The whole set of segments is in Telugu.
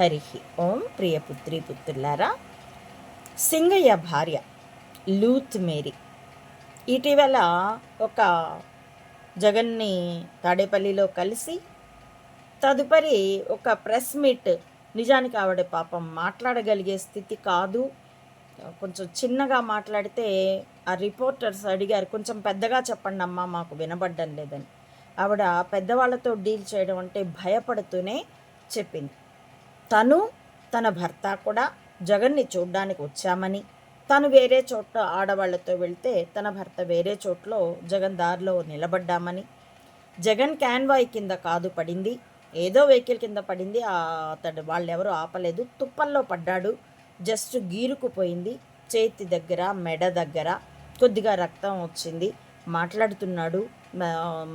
హరి ఓం ప్రియ పుత్రి పుత్రులారా సింగయ్య భార్య లూత్ మేరీ. ఇటీవల ఒక జగన్ని తాడేపల్లిలో కలిసి తదుపరి ఒక ప్రెస్ మీట్ నిజానికి ఆవిడ పాపం మాట్లాడగలిగే స్థితి కాదు. కొంచెం చిన్నగా మాట్లాడితే ఆ రిపోర్టర్స్ అడిగారు కొంచెం పెద్దగా చెప్పండి అమ్మా మాకు వినబడ్డం లేదని. ఆవిడ పెద్దవాళ్ళతో డీల్ చేయడం అంటే భయపడుతూనే చెప్పింది. తను తన భర్త కూడా జగన్ని చూడ్డానికి వచ్చామని తను వేరే చోట ఆడవాళ్ళతో వెళ్తే తన భర్త వేరే చోట్లో జగన్ దారిలో నిలబడ్డామని. జగన్ క్యాన్వాయ్ కింద కాదు పడింది. ఏదో వెహికల్ కింద పడింది. అతడు వాళ్ళు ఎవరు ఆపలేదు. తుప్పల్లో పడ్డాడు. జస్ట్ గీరుకుపోయింది. చేతి దగ్గర మెడ దగ్గర కొద్దిగా రక్తం వచ్చింది. మాట్లాడుతున్నాడు.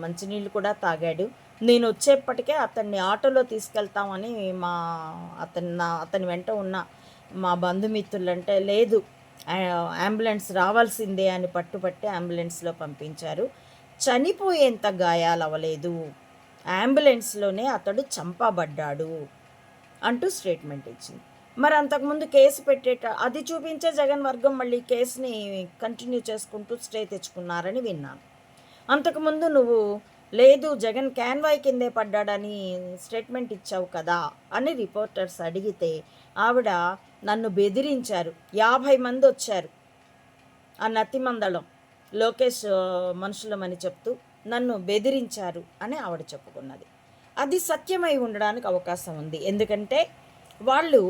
మంచినీళ్ళు కూడా తాగాడు. నేను వచ్చేప్పటికే అతన్ని ఆటోలో తీసుకెళ్తామని మా అతని నా అతని వెంట ఉన్న మా బంధుమిత్రులు అంటే లేదు అంబులెన్స్ రావాల్సిందే అని పట్టుపట్టి అంబులెన్స్లో పంపించారు. చనిపోయేంత గాయాలు అవ్వలేదు అంబులెన్స్లోనే అతడు చంపబడ్డాడు అంటూ స్టేట్మెంట్ ఇచ్చింది. మరి అంతకుముందు కేసు పెట్టేట అది చూపించే జగన్ వర్గం మళ్ళీ కేసుని కంటిన్యూ చేసుకుంటూ స్టే తెచ్చుకున్నారని విన్నాను. అంతకుముందు నువ్వు లేదు జగన్ క్యాన్వాయ్ కిందే పడ్డాడని స్టేట్మెంట్ ఇచ్చావు కదా అని రిపోర్టర్స్ అడిగితే ఆవిడ నన్ను బెదిరించారు. యాభై మంది వచ్చారు ఆ నత్తిమందళం లోకేష్ మనుషులమని చెప్తూ నన్ను బెదిరించారు అని ఆవిడ చెప్పుకున్నది. అది సత్యమై ఉండడానికి అవకాశం ఉంది. ఎందుకంటే వాళ్ళు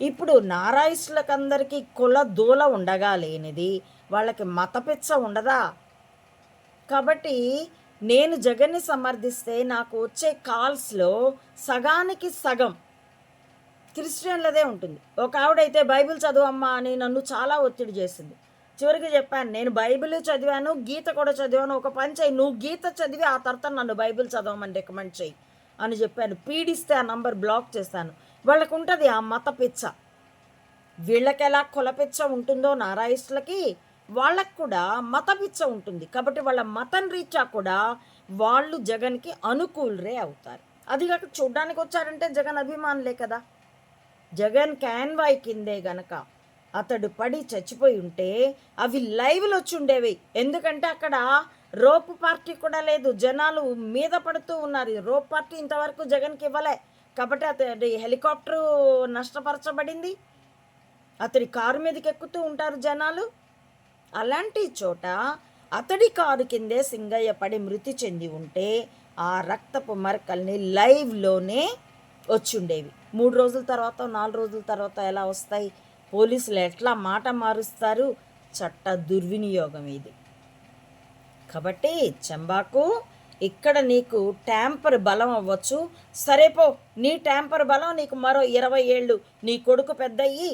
ఇప్పుడు నారాయిస్టులకందరికీ కుల దూల ఉండగా లేనిది వాళ్ళకి మతపిచ్చ ఉండదా? కాబట్టి నేను జగన్ని సమర్థిస్తే నాకు వచ్చే కాల్స్లో సగానికి సగం క్రిస్టియన్లదే ఉంటుంది. ఒక ఆవిడైతే బైబిల్ చదువమ్మా అని నన్ను చాలా ఒత్తిడి చేసింది. చివరికి చెప్పాను నేను బైబిల్ చదివాను గీత కూడా చదివాను ఒక పని చేయి నువ్వు గీత చదివి ఆ తర్వాత నన్ను బైబిల్ చదవమని రికమెండ్ చేయి అని చెప్పాను. పీడిస్తే ఆ నంబర్ బ్లాక్ చేస్తాను వాళ్ళకు ఉంటుంది ఆ మత పిచ్చ. వీళ్ళకెలా కుల పిచ్చ ఉంటుందో నారాయిస్టులకి వాళ్ళకు కూడా మత పిచ్చ ఉంటుంది. కాబట్టి వాళ్ళ మతం రీత్యా కూడా వాళ్ళు జగన్కి అనుకూలరే అవుతారు. అది కాక చూడ్డానికి వచ్చారంటే జగన్ అభిమానులే కదా. జగన్ క్యాన్వాయ్ కిందే గనక అతడు పడి చచ్చిపోయి ఉంటే అవి లైవ్లో వచ్చి ఉండేవి ఎందుకంటే అక్కడ రోప్ పార్టీ కూడా లేదు. జనాలు మీద పడుతూ ఉన్నారు. రోప్ పార్టీ ఇంతవరకు జగన్కి ఇవ్వలే. కాబట్టి అతడి హెలికాప్టరు నష్టపరచబడింది. అతడి కారు మీదకి ఎక్కుతూ ఉంటారు జనాలు. అలాంటి చోట అతడి కారు కిందే సింగయ్య పడి మృతి చెంది ఉంటే ఆ రక్తపు మరకల్ని లైవ్లోనే వచ్చుండేవి. మూడు రోజుల తర్వాత నాలుగు రోజుల తర్వాత ఎలా వస్తాయి? పోలీసులు ఎట్లా మాట మారుస్తారు? చట్ట దుర్వినియోగం ఇది. కాబట్టి చంబాకు ఇక్కడ నీకు ట్యాంపర్ బలం అవ్వచ్చు. సరేపో నీ ట్యాంపర్ బలం నీకు మరో ఇరవై ఏళ్ళు. నీ కొడుకు పెద్దయ్యి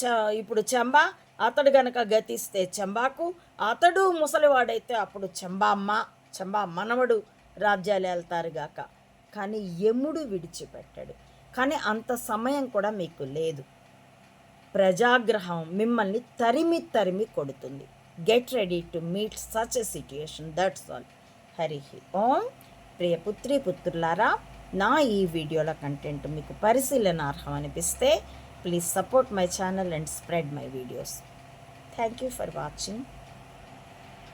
చ ఇప్పుడు చెంబా అతడు గనక గతిస్తే చెంబాకు అతడు ముసలివాడైతే అప్పుడు చెంబామ్మ చెంబా మనవడు రాజ్యాలు వెళ్తారుగాక కానీ యముడు విడిచిపెట్టాడు. కానీ అంత సమయం కూడా మీకు లేదు. ప్రజాగ్రహం మిమ్మల్ని తరిమి తరిమి కొడుతుంది. Get ready to meet such a situation that's all Hari Om. ప్రియ పుత్రి పుత్రులారా నా ఈ వీడియోల కంటెంట్ మీకు పరిశీలనార్హం అనిపిస్తే Please support my channel and spread my videos. Thank you for watching.